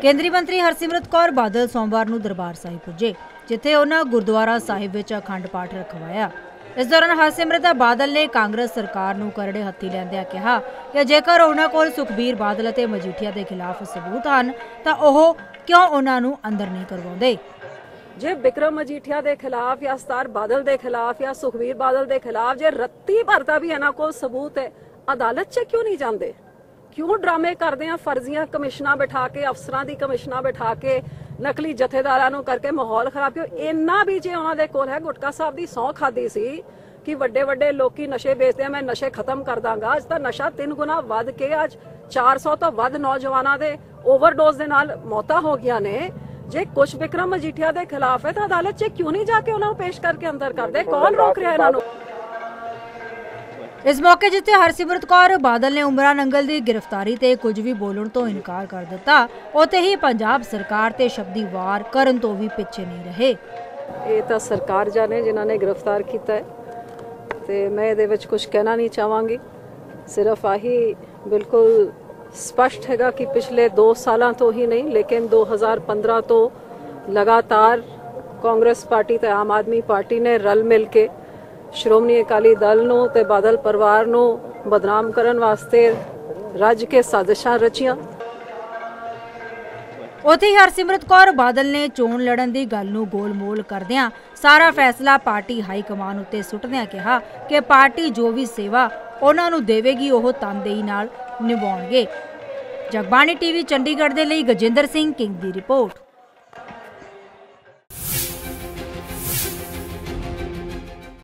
ਕੇਂਦਰੀ ਮੰਤਰੀ ਹਰਸਿਮਰਤ ਕੌਰ ਬਾਦਲ ਸੋਮਵਾਰ ਨੂੰ ਦਰਬਾਰ ਸਾਹਿਬ ਪੁੱਜੇ, ਜਿੱਥੇ ਉਹਨਾਂ ਗੁਰਦੁਆਰਾ ਸਾਹਿਬ ਵਿੱਚ ਅਖੰਡ ਪਾਠ ਰਖਵਾਇਆ। ਇਸ ਦੌਰਾਨ ਹਰਸਿਮਰਤ ਬਾਦਲ ਨੇ ਕਾਂਗਰਸ ਸਰਕਾਰ ਨੂੰ ਕਰੜੇ ਹੱਥੀ ਲੈਂਦਿਆਂ ਕਿਹਾ ਕਿ ਜੇਕਰ ਉਹਨਾਂ ਕੋਲ ਸੁਖਬੀਰ ਬਾਦਲ ਅਤੇ ਮਜੀਠੀਆ ਦੇ ਖਿਲਾਫ ਸਬੂਤ ਹਨ, ਤਾਂ ਉਹ ਕਿਉਂ ਉਹਨਾਂ ਨੂੰ ਅੰਦਰ ਨਹੀਂ ਕਰਵਾਉਂਦੇ? ਜੇ ਬਿਕਰਮ ਮਜੀਠੀਆ ਦੇ ਖਿਲਾਫ ਜਾਂ ਸਤਾਰ ਬਾਦਲ ਦੇ ਖਿਲਾਫ ਜਾਂ ਸੁਖਵੀਰ ਬਾਦਲ ਦੇ ਖਿਲਾਫ ਜੇ ਰੱਤੀ ਭਰਦਾ ਵੀ ਇਹਨਾਂ ਕੋਲ ਸਬੂਤ ਹੈ, ਅਦਾਲਤ 'ਚ ਕਿਉਂ ਨਹੀਂ ਜਾਂਦੇ? ਕਿਉਂ ਡਰਾਮੇ ਕਰਦੇ ਆ? ਫਰਜ਼ੀਆਂ ਕਮਿਸ਼ਨਾਂ ਬਿਠਾ ਕੇ, ਅਫਸਰਾਂ ਦੀ ਕਮਿਸ਼ਨਾਂ ਬਿਠਾ ਕੇ, ਨਕਲੀ ਜਥੇਦਾਰਾਂ ਨੂੰ ਕਰਕੇ ਮਾਹੌਲ ਖਰਾਬ ਕਿਉਂ? ਇੰਨਾ ਵੀ ਜੇ ਉਹਨਾਂ ਦੇ ਕੋਲ ਹੈ, ਗੁਟਕਾ ਸਾਹਿਬ ਦੀ ਸੌ ਖਾਦੀ ਸੀ ਕਿ ਵੱਡੇ ਵੱਡੇ ਲੋਕੀ ਨਸ਼ੇ ਵੇਚਦੇ ਆ, ਮੈਂ ਨਸ਼ੇ ਖਤਮ ਕਰ ਦਾਂਗਾ। ਅੱਜ ਤਾਂ ਨਸ਼ਾ ਤਿੰਨ ਗੁਣਾ ਵੱਧ ਕੇ ਅੱਜ 400 ਤੋਂ ਵੱਧ ਨੌਜਵਾਨਾਂ ਦੇ ਓਵਰਡੋਜ਼ ਦੇ ਨਾਲ ਮੌਤਾਂ ਹੋ ਗਈਆਂ ਨੇ। ਜੇ ਕੁਛ ਵਿਕਰਮ ਮਜੀਠੀਆ ਦੇ ਖਿਲਾਫ ਹੈ ਤਾਂ ਅਦਾਲਤ 'ਚ ਕਿਉਂ ਨਹੀਂ ਜਾ ਕੇ ਉਹਨਾਂ ਨੂੰ ਪੇਸ਼ ਕਰਕੇ ਅੰਦਰ ਕਰਦੇ? ਕੌਣ ਰੋਕ ਰਿਹਾ ਇਹਨਾਂ ਨੂੰ? ਇਸ ਮੌਕੇ ਜਿੱਥੇ ਹਰਸਿਮਰਤ ਕੌਰ ਬਾਦਲ ਨੇ ਉਮਰਾ ਨੰਗਲ ਦੀ ਗ੍ਰਿਫਤਾਰੀ ਤੇ ਕੁਝ ਵੀ ਬੋਲਣ ਤੋਂ ਇਨਕਾਰ ਕਰ ਦਿੱਤਾ, ਉੱਥੇ ਹੀ ਪੰਜਾਬ ਸਰਕਾਰ ਤੇ ਸ਼ਬਦੀ ਵਾਰ ਕਰਨ ਤੋਂ ਵੀ ਪਿੱਛੇ ਨਹੀਂ ਰਹੇ। ਇਹ ਤਾਂ ਸਰਕਾਰ ਜਾਣੇ ਜਿਨ੍ਹਾਂ ਨੇ ਗ੍ਰਿਫਤਾਰ ਕੀਤਾ ਹੈ ਤੇ ਮੈਂ ਇਹਦੇ ਵਿੱਚ ਕੁਝ ਕਹਿਣਾ ਨਹੀਂ ਚਾਹਾਂਗੀ। ਸਿਰਫ ਆਹੀ ਬਿਲਕੁਲ ਸਪਸ਼ਟ ਹੈਗਾ ਕਿ ਪਿਛਲੇ 2 ਸਾਲਾਂ ਤੋਂ ਹੀ ਨਹੀਂ, ਲੇਕਿਨ 2015 ਤੋਂ ਲਗਾਤਾਰ ਕਾਂਗਰਸ ਪਾਰਟੀ ਤੇ ਆਮ ਆਦਮੀ ਪਾਰਟੀ ਨੇ ਰਲ ਮਿਲ ਕੇ ਸ਼੍ਰੋਮਣੀ ਅਕਾਲੀ ਦਲ ਨੂੰ ਤੇ ਬਾਦਲ ਪਰਿਵਾਰ ਨੂੰ ਬਦਨਾਮ ਕਰਨ ਵਾਸਤੇ ਰੱਜ ਕੇ ਸਾਜ਼ਿਸ਼ਾਂ ਰਚੀਆਂ। ਉੱਥੇ ਹੀ ਹਰਸਿਮਰਤ ਕੌਰ ਬਾਦਲ ਨੇ ਚੋਣ ਲੜਨ ਦੀ ਗੱਲ ਨੂੰ ਗੋਲਮੋਲ ਕਰਦਿਆਂ ਸਾਰਾ ਫੈਸਲਾ ਪਾਰਟੀ ਹਾਈ ਕਮਾਨ ਉੱਤੇ ਸੁੱਟਦਿਆਂ ਕਿਹਾ ਕਿ ਪਾਰਟੀ ਜੋ ਵੀ ਸੇਵਾ ਉਹਨਾਂ ਨੂੰ ਦੇਵੇਗੀ, ਉਹ ਤਨਦੇਹੀ ਨਾਲ ਨਿਭਾਉਣਗੇ। ਜਗਬਾਣੀ ਟੀਵੀ ਚੰਡੀਗੜ੍ਹ ਦੇ ਲਈ ਗਜਿੰਦਰ ਸਿੰਘ, ਕਿੰਗ ਦੀ ਰਿਪੋਰਟ।